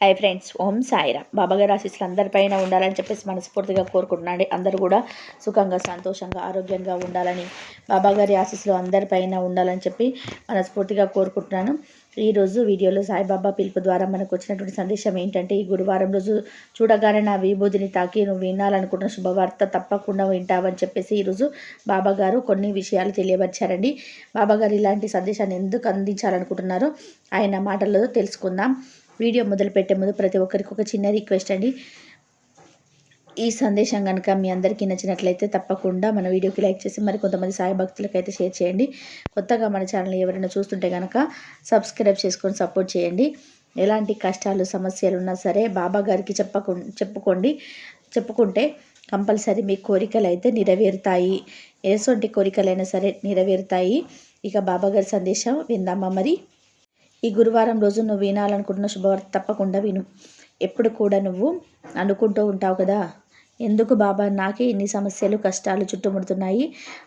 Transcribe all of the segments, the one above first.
Hi friends ఓం సాయిరా బాబాగారి ఆశీస్సులు అందరిపైన ఉండాలని చెప్పేసి మనస్ఫూర్తిగా కోరుకుంటున్నాండి. అందరూ కూడా సుఖంగా సంతోషంగా ఆరోగ్యంగా ఉండాలని బాబాగారి ఆశీస్సులు అందరిపైన ఉండాలని చెప్పి మనస్ఫూర్తిగా కోరుకుంటున్నాను. ఈరోజు వీడియోలో సాయిబాబా పిలుపు ద్వారా మనకు వచ్చినటువంటి సందేశం ఏంటంటే ఈ గురువారం రోజు చూడగానే నా విభూతిని తాకి నువ్వు వినాలనుకుంటున్న శుభవార్త తప్పకుండా వింటావని చెప్పేసి ఈరోజు బాబాగారు కొన్ని విషయాలు తెలియవచ్చారండి బాబాగారు ఇలాంటి సందేశాన్ని ఎందుకు అందించాలనుకుంటున్నారో ఆయన మాటల్లో తెలుసుకుందాం. వీడియో మొదలుపెట్టే ముందు ప్రతి ఒక్కరికి ఒక చిన్న రిక్వెస్ట్ అండి. ఈ సందేశం కనుక మీ అందరికీ నచ్చినట్లయితే తప్పకుండా మన వీడియోకి లైక్ చేసి మరి కొంతమంది సాయి భక్తులకు అయితే షేర్ చేయండి. కొత్తగా మన ఛానల్ ఎవరైనా చూస్తుంటే కనుక సబ్స్క్రైబ్ చేసుకొని సపోర్ట్ చేయండి. ఎలాంటి కష్టాలు సమస్యలు ఉన్నా సరే బాబా గారికి చెప్పకు చెప్పుకోండి. చెప్పుకుంటే కంపల్సరీ మీ కోరికలు అయితే నెరవేరుతాయి. ఎటువంటి కోరికలైనా సరే నెరవేరుతాయి. ఇక బాబా గారి సందేశం విందామా మరి? ఈ గురువారం రోజు నువ్వు వినాలనుకుంటున్న శుభవార్త తప్పకుండా విను. ఎప్పుడు కూడా నువ్వు అనుకుంటూ ఉంటావు కదా? ఎందుకు బాబా? నాకే ఇన్ని సమస్యలు కష్టాలు చుట్టుముడుతున్నాయి.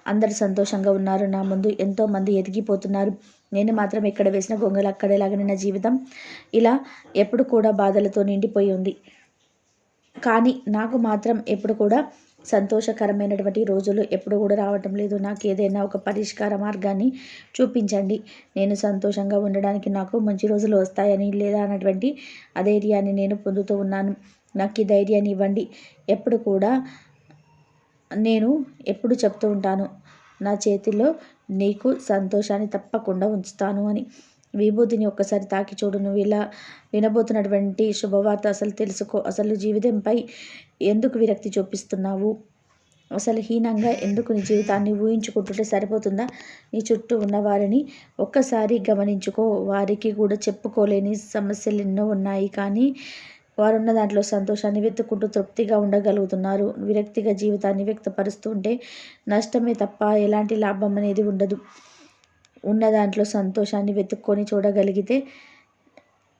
అందరు సంతోషంగా ఉన్నారు. నా ముందు ఎంతోమంది ఎదిగిపోతున్నారు. నేను మాత్రం ఎక్కడ వేసిన గొంగలు అక్కడేలాగానే నా జీవితం ఇలా ఎప్పుడు కూడా బాధలతో నిండిపోయి ఉంది. కానీ నాకు మాత్రం ఎప్పుడు కూడా సంతోషకరమైనటువంటి రోజులు ఎప్పుడు కూడా రావటం లేదు. నాకు ఏదైనా ఒక పరిష్కార మార్గాన్ని చూపించండి. నేను సంతోషంగా ఉండడానికి నాకు మంచి రోజులు వస్తాయని లేదా అన్నటువంటి అధైర్యాన్ని నేను పొందుతూ ఉన్నాను. నాకు ఈ ధైర్యాన్ని ఇవ్వండి. ఎప్పుడు కూడా నేను ఎప్పుడు చెప్తూ ఉంటాను నా చేతిలో నీకు సంతోషాన్ని తప్పకుండా ఉంచుతాను అని. విభూతిని ఒక్కసారి తాకి చూడు. నువ్వు ఇలా వినబోతున్నటువంటి శుభవార్త అసలు తెలుసుకో. అసలు జీవితంపై ఎందుకు విరక్తి చూపిస్తున్నావు? అసలు హీనంగా ఎందుకు నీ జీవితాన్ని ఊహించుకుంటుంటే సరిపోతుందా? నీ చుట్టూ ఉన్న వారిని ఒక్కసారి గమనించుకో. వారికి కూడా చెప్పుకోలేని సమస్యలు ఎన్నో ఉన్నాయి. కానీ వారున్న దాంట్లో సంతోషాన్ని వెతుక్కుంటూ తృప్తిగా ఉండగలుగుతున్నారు. విరక్తిగా జీవితాన్ని వ్యక్తపరుస్తూ ఉంటే నష్టమే తప్ప ఎలాంటి లాభం అనేది ఉండదు. ఉన్న దాంట్లో సంతోషాన్ని వెతుక్కొని చూడగలిగితే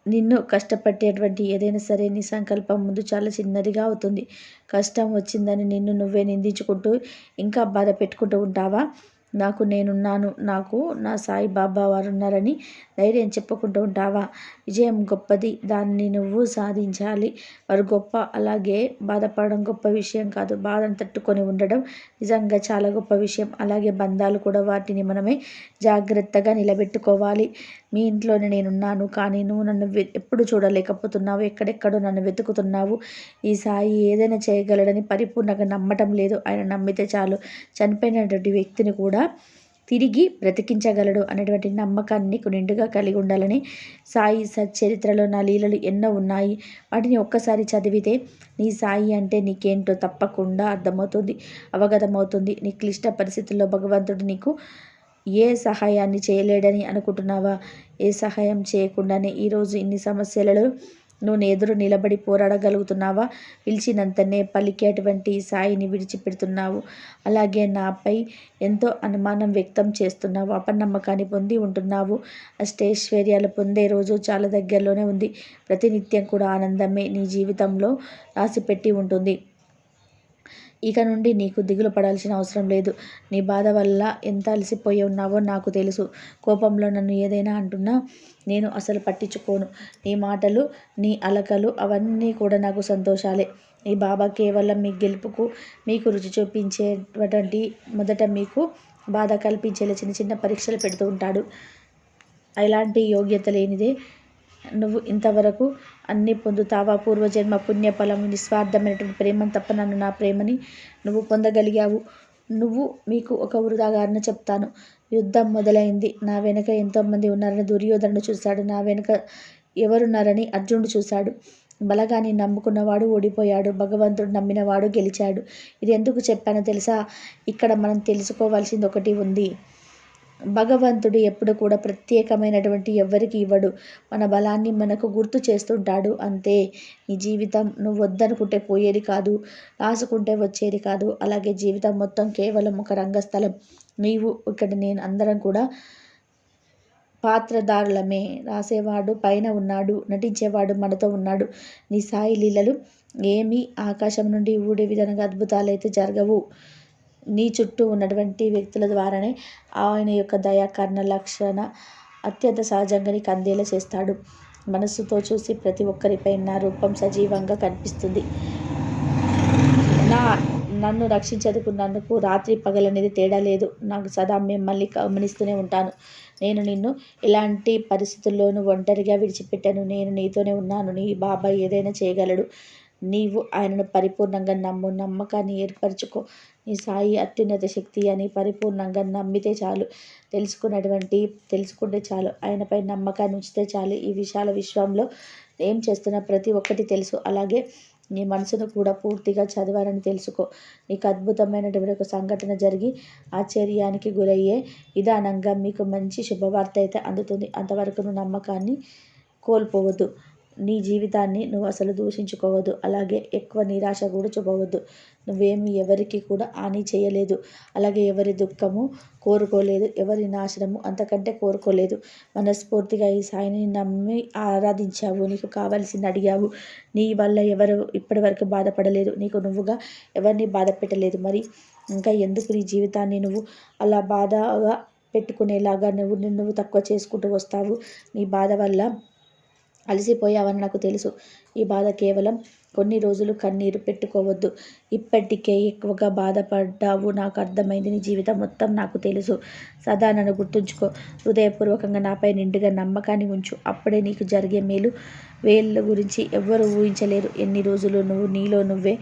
నిన్ను కష్టపట్టేటువంటి ఏదైనా సరే నీ సంకల్పం ముందు చాలా చిన్నదిగా అవుతుంది. కష్టం వచ్చిందని నిన్ను నువ్వే నిందించుకుంటూ ఇంకా బాధ పెట్టుకుంటూ ఉంటావా? నాకు నేనున్నాను నాకు నా సాయి బాబా వారు ఉన్నారని ధైర్యం చెప్పుకుంటూ ఉంటావా? విజయం గొప్పది దాన్ని నువ్వు సాధించాలి. వారు గొప్ప అలాగే బాధపడడం గొప్ప విషయం కాదు. బాధను తట్టుకొని ఉండడం నిజంగా చాలా గొప్ప విషయం. అలాగే బంధాలు కూడా వాటిని మనమే జాగ్రత్తగా నిలబెట్టుకోవాలి. మీ ఇంట్లోనే నేనున్నాను కానీ నువ్వు నన్ను ఎప్పుడు చూడలేకపోతున్నావు. ఎక్కడెక్కడో నన్ను వెతుకుతున్నావు. ఈ సాయి ఏదైనా చేయగలడని పరిపూర్ణంగా నమ్మటం లేదు. ఆయన నమ్మితే చాలు. చనిపోయినటువంటి వ్యక్తిని కూడా తిరిగి బ్రతికించగలడు అనేటువంటి నమ్మకాన్ని నిండుగా కలిగి ఉండాలని సాయి సచ్చరిత్రలో నా లీలలు ఎన్నో ఉన్నాయి. వాటిని ఒక్కసారి చదివితే నీ సాయి అంటే నీకేంటో తప్పకుండా అర్థమవుతుంది అవగతమవుతుంది. నీ క్లిష్ట పరిస్థితుల్లో భగవంతుడు నీకు ఏ సహాయాన్ని చేయలేడని అనుకుంటున్నావా? ఏ సహాయం చేయకుండానే ఈరోజు ఇన్ని సమస్యలలో నువ్వు ఎదురు నిలబడి పోరాడగలుగుతున్నావా? పిలిచినంతనే పలికేటువంటి సాయిని విడిచిపెడుతున్నావు. అలాగే నాపై ఎంతో అనుమానం వ్యక్తం చేస్తున్నావు. అపనమ్మకాన్ని పొంది ఉంటున్నావు. అష్టైశ్వర్యాలు పొందే రోజు చాలా దగ్గరలోనే ఉంది. ప్రతినిత్యం కూడా ఆనందమే నీ జీవితంలో రాసిపెట్టి ఉంటుంది. ఇక నుండి నీకు దిగులు పడాల్సిన అవసరం లేదు. నీ బాధ వల్ల ఎంత అలసిపోయి ఉన్నావో నాకు తెలుసు. కోపంలో నన్ను ఏదైనా అంటున్నా నేను అసలు పట్టించుకోను. నీ మాటలు నీ అలకలు అవన్నీ కూడా నాకు సంతోషాలే. ఈ బాబా కేవలం మీ గెలుపుకు మీకు రుచి చూపించేటువంటి మొదట మీకు బాధ కల్పించేలా చిన్న చిన్న పరీక్షలు పెడుతూ ఉంటాడు. ఎలాంటి యోగ్యత లేనిదే నువ్వు ఇంతవరకు అన్నీ పొందుతావా? పూర్వజన్మ పుణ్యఫలం నిస్వార్థమైనటువంటి ప్రేమను తప్ప నన్ను నా ప్రేమని నువ్వు పొందగలిగావు. నువ్వు మీకు ఒక ఉదాహరణ చెప్తాను. యుద్ధం మొదలైంది. నా వెనుక ఎంతోమంది ఉన్నారని దుర్యోధనుడు చూశాడు. నా వెనుక ఎవరున్నారని అర్జునుడు చూశాడు. బలగాన్ని నమ్ముకున్నవాడు ఓడిపోయాడు. భగవంతుడు నమ్మినవాడు గెలిచాడు. ఇది ఎందుకు చెప్పానో తెలుసా? ఇక్కడ మనం తెలుసుకోవాల్సింది ఒకటి ఉంది. భగవంతుడు ఎప్పుడు కూడా ప్రత్యేకమైనటువంటి ఎవ్వరికి ఇవ్వడు. మన బలాన్ని మనకు గుర్తు చేస్తుంటాడు. అంతే. నీ జీవితం నువ్వు వద్దనుకుంటే పోయేది కాదు. రాసుకుంటే వచ్చేది కాదు. అలాగే జీవితం మొత్తం కేవలం ఒక రంగస్థలం. నీవు ఇక్కడ నేను అందరం కూడా పాత్రధారులమే రాసేవాడు పైన ఉన్నాడు. నటించేవాడు మనతో ఉన్నాడు. నీ సాయి లీలలు ఏమీ ఆకాశం నుండి ఊడే విధంగా అద్భుతాలు అయితే జరగవు. నీ చుట్టూ ఉన్నటువంటి వ్యక్తుల ద్వారానే ఆయన యొక్క దయాకరణ లక్షణ అత్యంత సహజంగా నీకు అందేలా చేస్తాడు. మనస్సుతో చూసి ప్రతి ఒక్కరిపై నా రూపం సజీవంగా కనిపిస్తుంది. నా నన్ను రక్షించదుకున్నందుకు రాత్రి పగలనేది తేడా లేదు. నాకు సదా మిమ్మల్ని గమనిస్తూనే ఉంటాను. నేను నిన్ను ఎలాంటి పరిస్థితుల్లోనూ ఒంటరిగా విడిచిపెట్టాను. నేను నీతోనే ఉన్నాను. నీ బాబాయ్ ఏదైనా చేయగలడు. నీవు ఆయనను పరిపూర్ణంగా నమ్ము నమ్మకాన్ని ఏర్పరచుకో. నీ సాయి అత్యున్నత శక్తి అని పరిపూర్ణంగా నమ్మితే చాలు. తెలుసుకున్నటువంటి తెలుసుకుంటే చాలు. ఆయనపై నమ్మకాన్ని ఉంచితే చాలు. ఈ విశాల విశ్వంలో ఏం చేస్తున్నా ప్రతి ఒక్కటి తెలుసు. అలాగే నీ మనసును కూడా పూర్తిగా చదవాలని తెలుసుకో. నీకు అద్భుతమైనటువంటి ఒక సంఘటన జరిగి ఆశ్చర్యానికి గురయ్యే విధానంగా మీకు మంచి శుభవార్త అయితే అందుతుంది. అంతవరకు నమ్మకాన్ని కోల్పోవద్దు. నీ జీవితాన్ని నువ్వు అసలు దూషించుకోవద్దు. అలాగే ఎక్కువ నిరాశ కూడా చూపవద్దు. నువ్వేమి ఎవరికి కూడా హాని చేయలేదు. అలాగే ఎవరి దుఃఖము కోరుకోలేదు ఎవరి నాశనము అంతకంటే కోరుకోలేదు. మనస్ఫూర్తిగా ఈ సాయిని నమ్మి ఆరాధించావు నీకు కావాల్సింది అడిగావు. నీ వల్ల ఎవరు ఇప్పటి వరకు బాధపడలేదు. నీకు నువ్వుగా ఎవరిని బాధ పెట్టలేదు మరి ఇంకా ఎందుకు నీ జీవితాన్ని నువ్వు అలా బాధగా పెట్టుకునేలాగా నువ్వు నువ్వు తక్కువ చేసుకుంటూ వస్తావు? నీ బాధ వల్ల అలసిపోయావని నాకు తెలుసు. ఈ బాధ కేవలం కొన్ని రోజులు కన్నీరు పెట్టుకోవద్దు. ఇప్పటికే ఎక్కువగా బాధపడ్డావు నాకు అర్థమైంది. నీ జీవితం మొత్తం నాకు తెలుసు. సదా నన్ను గుర్తుంచుకో. హృదయపూర్వకంగా నాపై నిండుగా నమ్మకాన్ని ఉంచు. అప్పుడే నీకు జరిగే మేలు వేళ్ళ గురించి ఎవ్వరు ఊహించలేరు. ఎన్ని రోజులు నువ్వు నీలో నువ్వే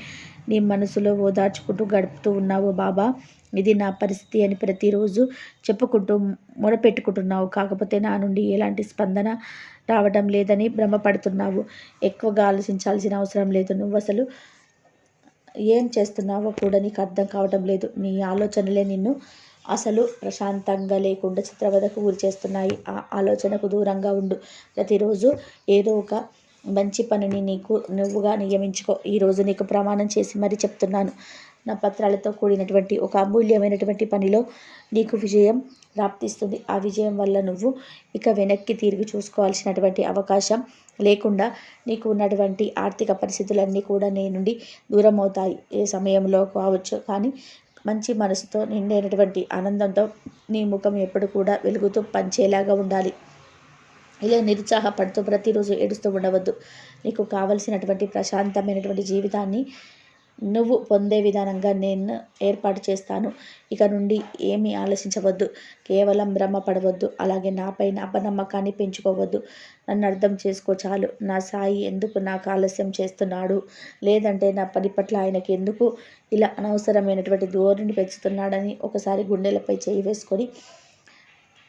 నీ మనసులో ఓదార్చుకుంటూ గడుపుతూ ఉన్నావు బాబా. ఇది నా పరిస్థితి అని ప్రతిరోజు చెప్పుకుంటూ మొరపెట్టుకుంటున్నావు. కాకపోతే నా నుండి ఎలాంటి స్పందన రావడం లేదని భ్రమపడుతున్నావు. ఎక్కువగా ఆలోచించాల్సిన అవసరం లేదు. నువ్వు అసలు ఏం చేస్తున్నావో కూడా నీకు అర్థం కావడం లేదు. నీ ఆలోచనలే నిన్ను అసలు ప్రశాంతంగా లేకుండా చిత్రవదకు గురి చేస్తున్నాయి ఆ ఆలోచనకు దూరంగా ఉండు. ప్రతిరోజు ఏదో ఒక మంచి పనిని నీకు నువ్వుగా నియమించుకో. ఈరోజు నీకు ప్రమాణం చేసి మరీ చెప్తున్నాను. నా పత్రాలతో కూడినటువంటి ఒక అమూల్యమైనటువంటి పనిలో నీకు విజయం ప్రాప్తిస్తుంది ఆ విజయం వల్ల నువ్వు ఇక వెనక్కి తిరిగి చూసుకోవాల్సినటువంటి అవకాశం లేకుండా నీకు ఉన్నటువంటి ఆర్థిక పరిస్థితులన్నీ కూడా నీ నుండి దూరం అవుతాయి ఏ సమయంలో కావచ్చు కానీ మంచి మనసుతో నిండైనటువంటి ఆనందంతో నీ ముఖం ఎప్పుడు కూడా వెలుగుతూ పంచేలాగా ఉండాలి. ఇలా నిరుత్సాహపడుతూ ప్రతిరోజు ఏడుస్తూ ఉండవద్దు. నీకు కావలసినటువంటి ప్రశాంతమైనటువంటి జీవితాన్ని నువ్వు పొందే విధానంగా నేను ఏర్పాటు చేస్తాను. ఇక నుండి ఏమీ ఆలోచించవద్దు. కేవలం భ్రమపడవద్దు. అలాగే నాపైన అపనమ్మకాన్ని పెంచుకోవద్దు. నన్ను అర్థం చేసుకో చాలు. నా సాయి ఎందుకు నాకు ఆలస్యం చేస్తున్నాడు? లేదంటే నా పని పట్ల ఆయనకి ఎందుకు ఇలా అనవసరమైనటువంటి ధోరణి పెంచుతున్నాడని ఒకసారి గుండెలపై చేయి వేసుకొని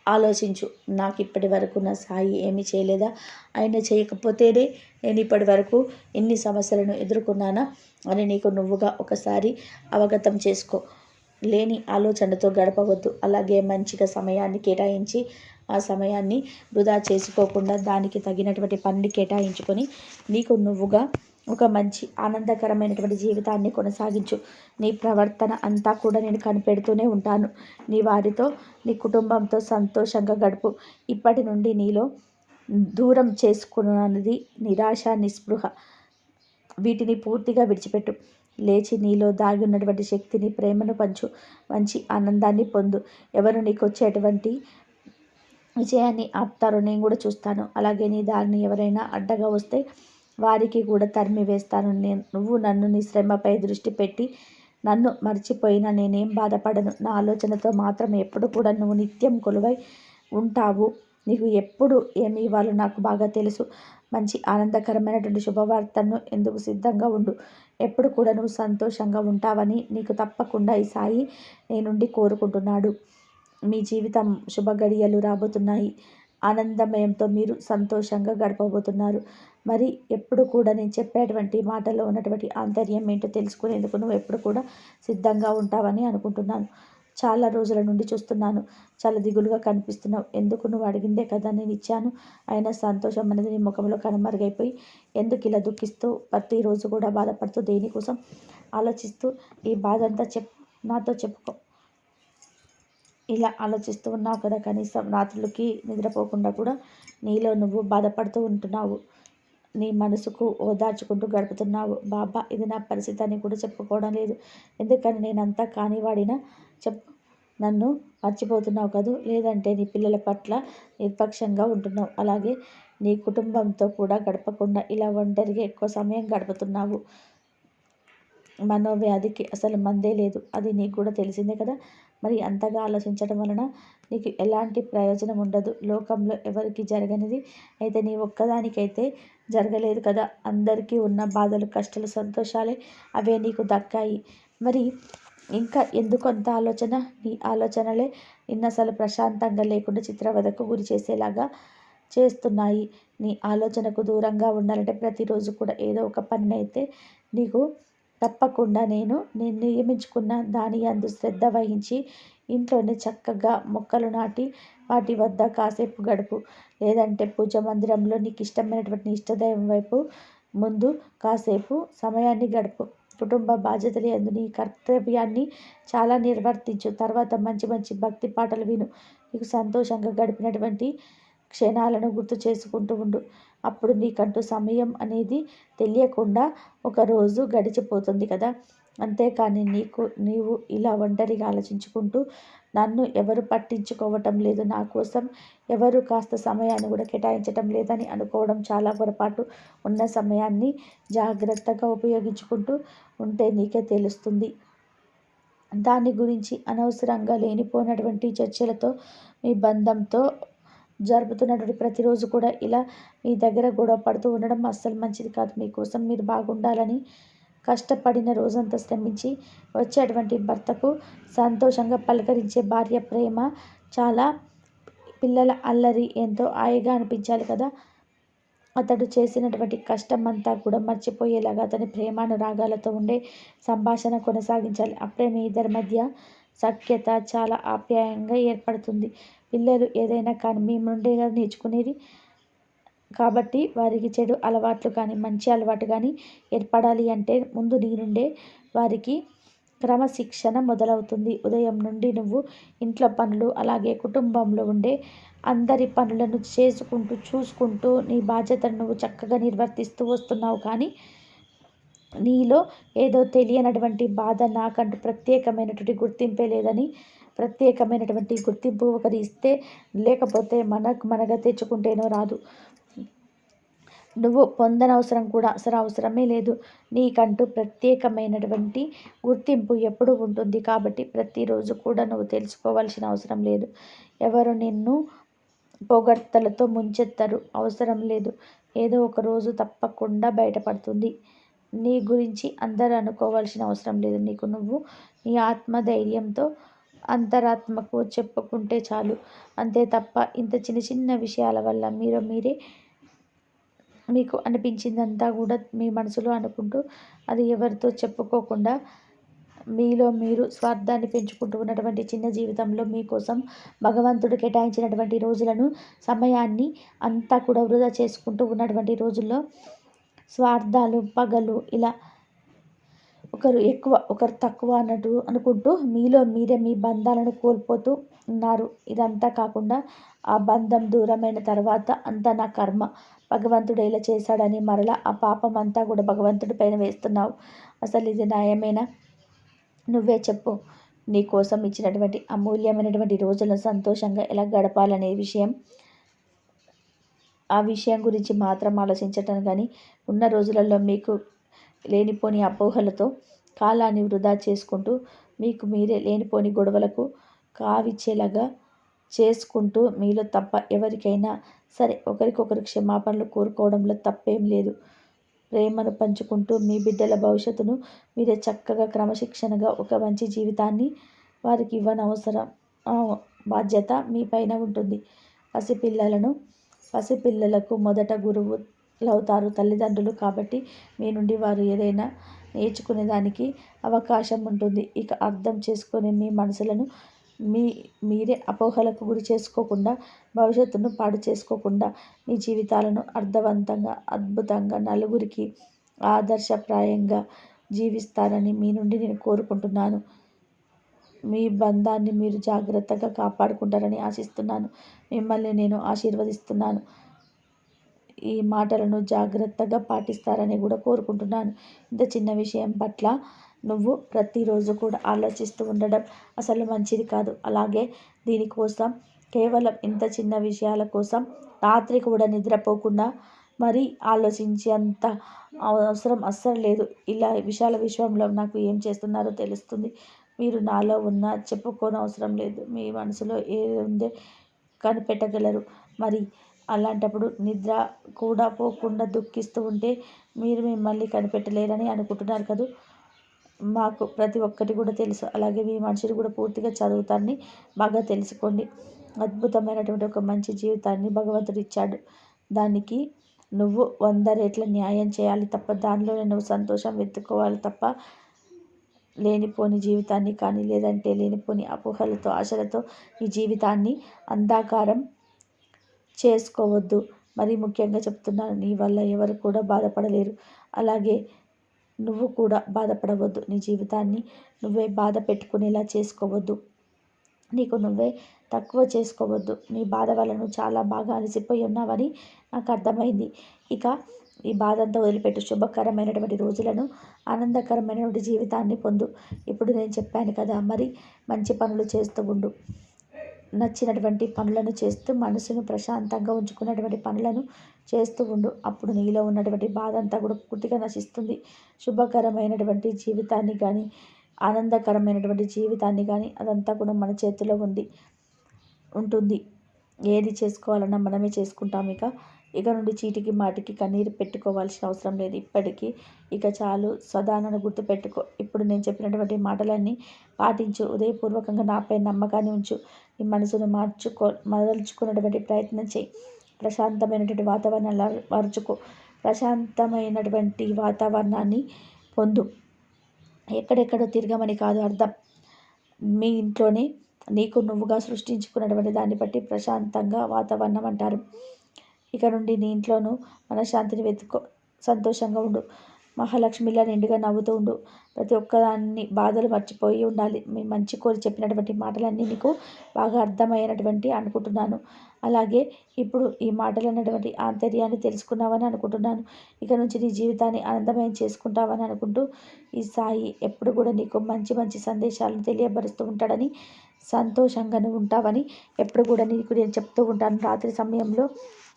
ఆలోచించు. నాకు ఇప్పటి వరకు నా సాయి ఏమీ చేయలేదా? ఆయన చేయకపోతేనే నేను ఇప్పటి వరకు ఎన్ని సమస్యలను ఎదుర్కొన్నానా అని నీకు నువ్వుగా ఒకసారి అవగతం చేసుకో. లేని ఆలోచనతో గడపవద్దు. అలాగే మంచిగా సమయాన్ని కేటాయించి ఆ సమయాన్ని వృధా చేసుకోకుండా దానికి తగినటువంటి పనిని కేటాయించుకొని నీకు నువ్వుగా ఒక మంచి ఆనందకరమైనటువంటి జీవితాన్ని కొనసాగించు. నీ ప్రవర్తన అంతా కూడా నేను కనిపెడుతూనే ఉంటాను. నీ వారితో నీ కుటుంబంతో సంతోషంగా గడుపు. ఇప్పటి నుండి నీలో దూరం చేసుకున్నది నిరాశ నిస్పృహ. వీటిని పూర్తిగా విడిచిపెట్టు. లేచి నీలో దాగి ఉన్నటువంటి శక్తిని ప్రేమను పంచు. మంచి ఆనందాన్ని పొందు. ఎవరు నీకు వచ్చేటువంటి విజయాన్ని ఆపుతారో నేను కూడా చూస్తాను. అలాగే నీ దారిని ఎవరైనా అడ్డగా వస్తే వారికి కూడా తరిమి వేస్తాను. నేను నువ్వు నన్ను నీ శ్రమపై దృష్టి పెట్టి నన్ను మర్చిపోయినా నేనేం బాధపడను. నా ఆలోచనతో మాత్రం ఎప్పుడు కూడా నువ్వు నిత్యం కొలువై ఉంటావు. నీకు ఎప్పుడు ఏమి ఇవ్వాలో నాకు బాగా తెలుసు. మంచి ఆనందకరమైనటువంటి శుభవార్తను ఎందుకు సిద్ధంగా ఉండు? ఎప్పుడు కూడా నువ్వు సంతోషంగా ఉంటావని నీకు తప్పకుండా ఈ సాయి నేనుండి కోరుకుంటున్నాడు. మీ జీవితం శుభ గడియలు రాబోతున్నాయి. ఆనందమయంతో మీరు సంతోషంగా గడపబోతున్నారు. మరి ఎప్పుడు కూడా నేను చెప్పేటువంటి మాటలో ఉన్నటువంటి ఆంతర్యం ఏంటో తెలుసుకునేందుకు నువ్వు ఎప్పుడు కూడా సిద్ధంగా ఉంటావని అనుకుంటున్నాను. చాలా రోజుల నుండి చూస్తున్నాను. చాలా దిగులుగా కనిపిస్తున్నావు. ఎందుకు నువ్వు అడిగిందే కదా నేను ఇచ్చాను. అయినా సంతోషం అనేది నీ ముఖంలో కనుమరుగైపోయి ఎందుకు ఇలా దుఃఖిస్తూ ప్రతిరోజు కూడా బాధపడుతూ దేనికోసం? ఆలోచిస్తూ ఈ బాధ అంతా చెప్ నాతో చెప్పుకో. ఇలా ఆలోచిస్తూ ఉన్నావు కదా కనీసం రాత్రులకి నిద్రపోకుండా కూడా నీలో నువ్వు బాధపడుతూ ఉంటున్నావు. నీ మనసుకు ఓదార్చుకుంటూ గడుపుతున్నావు. బాబా ఇది నా పరిస్థితి అని కూడా చెప్పుకోవడం లేదు. ఎందుకని నేనంతా కానివాడినా చెప్ నన్ను మర్చిపోతున్నావు కదూ? లేదంటే నీ పిల్లల పట్ల నిర్పక్షంగా ఉంటున్నావు. అలాగే నీ కుటుంబంతో కూడా గడపకుండా ఇలా ఒంటరిగా ఎక్కువ సమయం గడుపుతున్నావు. మనోవ్యాధికి అసలు మందే లేదు. అది నీకు కూడా తెలిసిందే కదా. మరి అంతగా ఆలోచించడం వలన నీకు ఎలాంటి ప్రయోజనం ఉండదు. లోకంలో ఎవరికి జరగనిది అయితే నీ ఒక్కదానికైతే జరగలేదు కదా. అందరికీ ఉన్న బాధలు కష్టాలు సంతోషాలే అవే నీకు దక్కాయి. మరి ఇంకా ఎందుకు అంత ఆలోచన? నీ ఆలోచనలే నిన్న అసలు ప్రశాంతంగా లేకుండా చిత్రవధకు గురి చేసేలాగా చేస్తున్నాయి. నీ ఆలోచనకు దూరంగా ఉండాలంటే ప్రతిరోజు కూడా ఏదో ఒక పనినైతే నీకు తప్పకుండా నేను నేను నియమించుకున్న దాని అందు శ్రద్ధ వహించి ఇంట్లోనే చక్కగా మొక్కలు నాటి వాటి వద్ద కాసేపు గడుపు. లేదంటే పూజ మందిరంలో నీకు ఇష్టమైనటువంటి ఇష్టదైవం వైపు ముందు కాసేపు సమయాన్ని గడుపు. కుటుంబ బాధ్యతలు ఎందు నీ కర్తవ్యాన్ని చాలా నిర్వర్తించు. తర్వాత మంచి మంచి భక్తి పాటలు విను. నీకు సంతోషంగా గడిపినటువంటి క్షణాలను గుర్తు చేసుకుంటూ ఉండు. అప్పుడు నీకంటూ సమయం అనేది తెలియకుండా ఒక రోజు గడిచిపోతుంది కదా. అంతేకాని నీకు నీవు ఇలా ఒంటరిగా ఆలోచించుకుంటూ నన్ను ఎవరు పట్టించుకోవటం లేదు. నా కోసం ఎవరు కాస్త సమయాన్ని కూడా కేటాయించటం లేదని అనుకోవడం చాలా పొరపాటు. ఉన్న సమయాన్ని జాగ్రత్తగా ఉపయోగించుకుంటూ ఉంటే నీకే తెలుస్తుంది. దాని గురించి అనవసరంగా లేనిపోయినటువంటి చర్చలతో మీ బంధంతో జరుపుతున్నటువంటి ప్రతిరోజు కూడా ఇలా మీ దగ్గర గొడవ పడుతూ ఉండడం అస్సలు మంచిది కాదు. మీకోసం మీరు బాగుండాలని కష్టపడిన రోజంతా శ్రమించి వచ్చేటువంటి భర్తకు సంతోషంగా పలకరించే భార్య ప్రేమ చాలా పిల్లల అల్లరి ఎంతో హాయిగా అనిపించాలి కదా. అతడు చేసినటువంటి కష్టం అంతా కూడా మర్చిపోయేలాగా అతని ప్రేమానురాగాలతో ఉండే సంభాషణ కొనసాగించాలి. అప్పుడే మీ ఇద్దరి మధ్య సఖ్యత చాలా ఆప్యాయంగా ఏర్పడుతుంది. పిల్లలు ఏదైనా కానీ మీ నుండే నేర్చుకునేది కాబట్టి వారికి చెడు అలవాట్లు కానీ మంచి అలవాటు కానీ ఏర్పడాలి అంటే ముందు నీ నుండే వారికి క్రమశిక్షణ మొదలవుతుంది. ఉదయం నుండి నువ్వు ఇంట్లో పనులు అలాగే కుటుంబంలో ఉండే అందరి పనులను చేసుకుంటూ చూసుకుంటూ నీ బాధ్యతను నువ్వు చక్కగా నిర్వర్తిస్తూ వస్తున్నావు కానీ నీలో ఏదో తెలియనటువంటి బాధ నాకంటూ ప్రత్యేకమైనటువంటి గుర్తింపే లేదని ప్రత్యేకమైనటువంటి గుర్తింపు ఒకరి ఇస్తే లేకపోతే మనకు మనగా తెచ్చుకుంటేనో రాదు. నువ్వు పొందనవసరం కూడా అసలు అవసరమే లేదు. నీకంటూ ప్రత్యేకమైనటువంటి గుర్తింపు ఎప్పుడు ఉంటుంది కాబట్టి ప్రతిరోజు కూడా నువ్వు తెలుసుకోవాల్సిన అవసరం లేదు. ఎవరు నిన్ను పొగడ్తలతో ముంచెత్తరు అవసరం లేదు. ఏదో ఒక రోజు తప్పకుండా బయటపడుతుంది. నీ గురించి అందరూ అనుకోవాల్సిన అవసరం లేదు. నీకు నువ్వు నీ ఆత్మధైర్యంతో అంతరాత్మకు చెప్పుకుంటే చాలు. అంతే తప్ప ఇంత చిన్న చిన్న విషయాల వల్ల మీరు మీరే మీకు అనిపించిందంతా కూడా మీ మనసులో అనుకుంటూ అది ఎవరితో చెప్పుకోకుండా మీలో మీరు స్వార్థాన్ని పెంచుకుంటూ ఉన్నటువంటి చిన్న జీవితంలో మీకోసం భగవంతుడు కేటాయించినటువంటి రోజులను సమయాన్ని అంతా కూడా వృధా చేసుకుంటూ ఉన్నటువంటి రోజుల్లో స్వార్థాలు పగలు ఇలా ఒకరు ఎక్కువ ఒకరు తక్కువ అన్నట్టు అనుకుంటూ మీలో మీరే మీ బంధాలను కోల్పోతూ ఉన్నారు. ఇదంతా కాకుండా ఆ బంధం దూరమైన తర్వాత అంతా నా కర్మ. భగవంతుడు ఇలా చేశాడని మరలా ఆ పాపం అంతా కూడా భగవంతుడి పైన వేస్తున్నావు. అసలు ఇది న్యాయమేనా? నువ్వే చెప్పు. నీ కోసం ఇచ్చినటువంటి అమూల్యమైనటువంటి రోజులను సంతోషంగా ఎలా గడపాలనే విషయం ఆ విషయం గురించి మాత్రం ఆలోచించటం కానీ ఉన్న రోజులలో మీకు లేనిపోని అపోహలతో కాలాన్ని వృధా చేసుకుంటూ మీకు మీరే లేనిపోని గొడవలకు కావిచ్చేలాగా చేసుకుంటూ మీలో తప్ప ఎవరికైనా సరే ఒకరికొకరు క్షమాపణలు కోరుకోవడంలో తప్పేం లేదు. ప్రేమను పంచుకుంటూ మీ బిడ్డల భవిష్యత్తును మీరే చక్కగా క్రమశిక్షణగా ఒక మంచి జీవితాన్ని వారికి ఇవ్వనవసరం బాధ్యత మీ పైన ఉంటుంది. పసిపిల్లలను పసిపిల్లలకు మొదట గురువు అవుతారు తల్లిదండ్రులు కాబట్టి మీ నుండి వారు ఏదైనా నేర్చుకునే దానికి అవకాశం ఉంటుంది. ఇక అర్థం చేసుకొని మీ మనసులను మీ మీరే అపోహలకు గురి చేసుకోకుండా భవిష్యత్తును పాడు చేసుకోకుండా మీ జీవితాలను అర్థవంతంగా అద్భుతంగా నలుగురికి ఆదర్శప్రాయంగా జీవిస్తారని మీ నుండి నేను కోరుకుంటున్నాను. మీ బంధాన్ని మీరు జాగ్రత్తగా కాపాడుకుంటారని ఆశిస్తున్నాను. మిమ్మల్ని నేను ఆశీర్వదిస్తున్నాను. ఈ మాటలను జాగ్రత్తగా పాటిస్తారని కూడా కోరుకుంటున్నాను. ఇంత చిన్న విషయం పట్ల నువ్వు ప్రతిరోజు కూడా ఆలోచిస్తూ ఉండడం అసలు మంచిది కాదు. అలాగే దీనికోసం కేవలం ఇంత చిన్న విషయాల కోసం రాత్రి కూడా నిద్రపోకుండా మరి ఆలోచించేంత అవసరం అస్సలు లేదు. ఇలా విశాల విశ్వంలో నాకు ఏం చేస్తున్నారో తెలుస్తుంది. మీరు నాలో ఉన్న చెప్పుకోనవసరం లేదు. మీ మనసులో ఏది ఉందో కనిపెట్టగలరు. మరి అలాంటప్పుడు నిద్ర కూడా పోకుండా దుఃఖిస్తూ ఉంటే మీరు మిమ్మల్ని కనిపెట్టలేరని అనుకుంటున్నారు కదూ? మాకు ప్రతి ఒక్కటి కూడా తెలుసు. అలాగే మీ మనుషులు కూడా పూర్తిగా చదువుతారని బాగా తెలుసుకోండి. అద్భుతమైనటువంటి ఒక మంచి జీవితాన్ని భగవంతుడు ఇచ్చాడు. దానికి నువ్వు వంద రేట్ల న్యాయం చేయాలి తప్ప దానిలోనే నువ్వు సంతోషం వెతుక్కోవాలి తప్ప లేనిపోని జీవితాన్ని కానీ లేదంటే లేనిపోని అపోహలతో ఆశలతో ఈ జీవితాన్ని అంధాకారం చేసుకోవద్దు. మరి ముఖ్యంగా చెప్తున్నాను నీ వల్ల ఎవరు కూడా బాధపడలేరు. అలాగే నువ్వు కూడా బాధపడవద్దు. నీ జీవితాన్ని నువ్వే బాధ పెట్టుకునేలా చేసుకోవద్దు. నీకు నువ్వే తక్కువ చేసుకోవద్దు. నీ బాధ వల్ల నువ్వు చాలా బాగా అలసిపోయి ఉన్నావని నాకు అర్థమైంది. ఇక ఈ బాధ అంతా వదిలిపెట్టు. శుభకరమైనటువంటి రోజులను ఆనందకరమైనటువంటి జీవితాన్ని పొందు. ఇప్పుడు నేను చెప్పాను కదా మరి మంచి పనులు చేస్తూ ఉండు. నచ్చినటువంటి పనులను చేస్తూ మనసును ప్రశాంతంగా ఉంచుకున్నటువంటి పనులను చేస్తూ ఉండు. అప్పుడు నీలో ఉన్నటువంటి బాధ అంతా కూడా పూర్తిగా నశిస్తుంది. శుభకరమైనటువంటి జీవితాన్ని కానీ ఆనందకరమైనటువంటి జీవితాన్ని కానీ అదంతా కూడా మన చేతిలో ఉంది ఉంటుంది. ఏది చేసుకోవాలన్నా మనమే చేసుకుంటాం ఇక. ఇక నుండి చీటికి మాటికి కన్నీరు పెట్టుకోవాల్సిన అవసరం లేదు. ఇప్పటికీ ఇక చాలు. సదానను గుర్తుపెట్టుకో ఇప్పుడు నేను చెప్పినటువంటి మాటలన్నీ పాటించు. ఉదయపూర్వకంగా నాపై నమ్మకాన్ని ఉంచు. నీ మనసును మార్చుకో. మరల్చుకున్నటువంటి ప్రయత్నం చేయి. ప్రశాంతమైనటువంటి వాతావరణాన్ని మరుచుకో. ప్రశాంతమైనటువంటి వాతావరణాన్ని పొందు. ఎక్కడెక్కడో తిరగమని కాదు అర్థం. మీ ఇంట్లోనే నీకు నువ్వుగా సృష్టించుకున్నటువంటి దాన్ని బట్టి ప్రశాంతంగా వాతావరణం అంటారు. ఇక నుండి నీ ఇంట్లోనూ మనశ్శాంతిని వెతుక్కో సంతోషంగా ఉండు. మహాలక్ష్మిలా నిండుగా నవ్వుతూ ఉండు. ప్రతి ఒక్కదాన్ని బాధలు మర్చిపోయి ఉండాలి. మీ మంచి కోరి చెప్పినటువంటి మాటలన్నీ నీకు బాగా అర్థమైనటువంటి అనుకుంటున్నాను. అలాగే ఇప్పుడు ఈ మాటలు అన్నటువంటి ఆంతర్యాన్ని తెలుసుకున్నావని అనుకుంటున్నాను. ఇక నుంచి నీ జీవితాన్ని ఆనందమయం చేసుకుంటావని అనుకుంటూ ఈ సాయి ఎప్పుడు కూడా నీకు మంచి మంచి సందేశాలను తెలియబరుస్తూ ఉంటాడని సంతోషంగా ఉంటావని ఎప్పుడు కూడా నీకు నేను చెప్తూ ఉంటాను. రాత్రి సమయంలో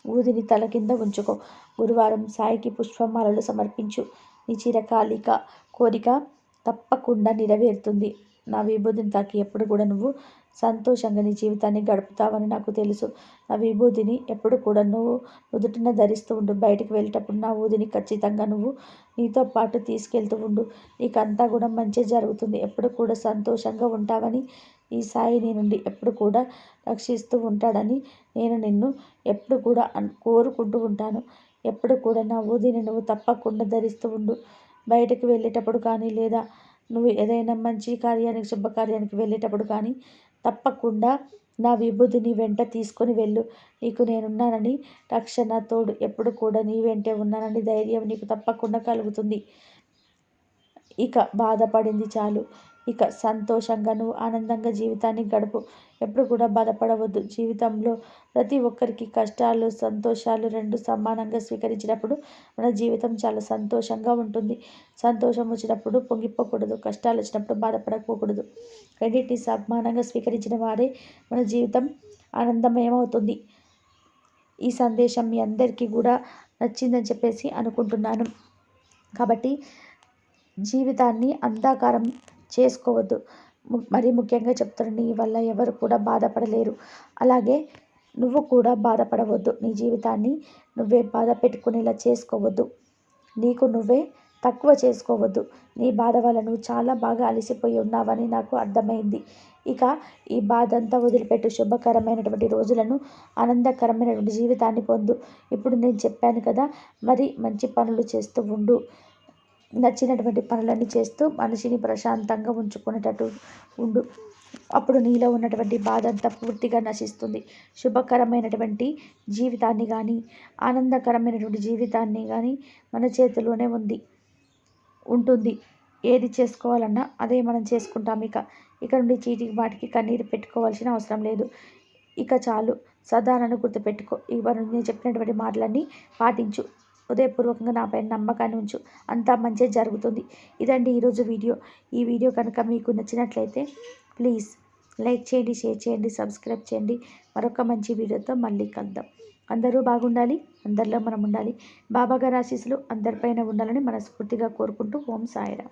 ఊదిని తల కింద ఉంచుకో. గురువారం సాయికి పుష్పమాలలు సమర్పించు. నీ చిరకాలిక కోరిక తప్పకుండా నెరవేరుతుంది. నా విభూతిని తాకి ఎప్పుడు కూడా నువ్వు సంతోషంగా నీ జీవితాన్ని గడుపుతావని నాకు తెలుసు. నా విభూతిని ఎప్పుడు కూడా నువ్వు నుదుటిన ధరిస్తూ ఉండు. బయటకు వెళ్ళేటప్పుడు నా ఊదిని ఖచ్చితంగా నువ్వు నీతో పాటు తీసుకెళ్తూ ఉండు. నీకంతా కూడా మంచి జరుగుతుంది. ఎప్పుడు కూడా సంతోషంగా ఉంటావని ఈ సాయి నీ నుండి ఎప్పుడు కూడా రక్షిస్తూ ఉంటాడని నేను నిన్ను ఎప్పుడు కూడా కోరుకుంటూ ఉంటాను. ఎప్పుడు కూడా నా ఊదిని నువ్వు తప్పకుండా ధరిస్తూ ఉండు. బయటకు వెళ్ళేటప్పుడు కానీ లేదా నువ్వు ఏదైనా మంచి కార్యానికి శుభకార్యానికి వెళ్ళేటప్పుడు కానీ తప్పకుండా నా విభూతిని వెంట తీసుకొని వెళ్ళు. నీకు నేనున్నానని రక్షణ తోడు ఎప్పుడు కూడా నీ వెంటే ఉన్నానని ధైర్యం నీకు తప్పకుండా కలుగుతుంది. ఇక బాధపడింది చాలు. ఇక సంతోషంగా నువ్వు ఆనందంగా జీవితాన్ని గడుపు ఎప్పుడు కూడా బాధపడవద్దు. జీవితంలో ప్రతి ఒక్కరికి కష్టాలు సంతోషాలు రెండు సమానంగా స్వీకరించినప్పుడు మన జీవితం చాలా సంతోషంగా ఉంటుంది. సంతోషం వచ్చినప్పుడు పొంగిపోకూడదు కష్టాలు వచ్చినప్పుడు బాధపడకపోకూడదు రెండింటిని సమానంగా స్వీకరించిన వారే మన జీవితం ఆనందమయమవుతుంది. ఈ సందేశం మీ అందరికీ కూడా నచ్చిందని చెప్పేసి అనుకుంటున్నాను. కాబట్టి జీవితాన్ని అంధాకారం చేసుకోవద్దు. మరీ ముఖ్యంగా చెప్తాను నీ వల్ల ఎవరు కూడా బాధపడలేరు. అలాగే నువ్వు కూడా బాధపడవద్దు. నీ జీవితాన్ని నువ్వే బాధ పెట్టుకునేలా చేసుకోవద్దు. నీకు నువ్వే తక్కువ చేసుకోవద్దు. నీ బాధ వల్ల నువ్వు చాలా బాగా అలసిపోయి ఉన్నావని నాకు అర్థమైంది. ఇక ఈ బాధ అంతా వదిలిపెట్టు. శుభకరమైనటువంటి రోజులను ఆనందకరమైనటువంటి జీవితాన్ని పొందు. ఇప్పుడు నేను చెప్పాను కదా మరి మంచి పనులు చేస్తూ ఉండు. నచ్చినటువంటి పనులన్నీ చేస్తూ మనిషిని ప్రశాంతంగా ఉంచుకునేటట్టు ఉండు. అప్పుడు నీలో ఉన్నటువంటి బాధ అంతా పూర్తిగా నశిస్తుంది. శుభకరమైనటువంటి జీవితాన్ని కానీ ఆనందకరమైనటువంటి జీవితాన్ని కానీ మన చేతిలోనే ఉంది ఉంటుంది. ఏది చేసుకోవాలన్నా అదే మనం చేసుకుంటాం ఇక. ఇక నుండి చీటికి వాటికి కన్నీరు పెట్టుకోవాల్సిన అవసరం లేదు. ఇక చాలు. సదా నన్ను గుర్తుపెట్టుకో. ఇవన్నీ నేను చెప్పినటువంటి మాటలన్నీ పాటించు. హృదయపూర్వకంగా నాపై నమ్మకాన్ని ఉంచు. అంతా మంచి జరుగుతుంది. ఇదండి ఈరోజు వీడియో. ఈ వీడియో కనుక మీకు నచ్చినట్లయితే ప్లీజ్ లైక్ చేయండి షేర్ చేయండి సబ్స్క్రైబ్ చేయండి. మరొక మంచి వీడియోతో మళ్ళీ కలుద్దాం. అందరూ బాగుండాలి. అందరిలో మనం ఉండాలి. బాబాగారి ఆశీస్సులు అందరిపైన ఉండాలని మనస్ఫూర్తిగా కోరుకుంటూ ఓం సాయిరా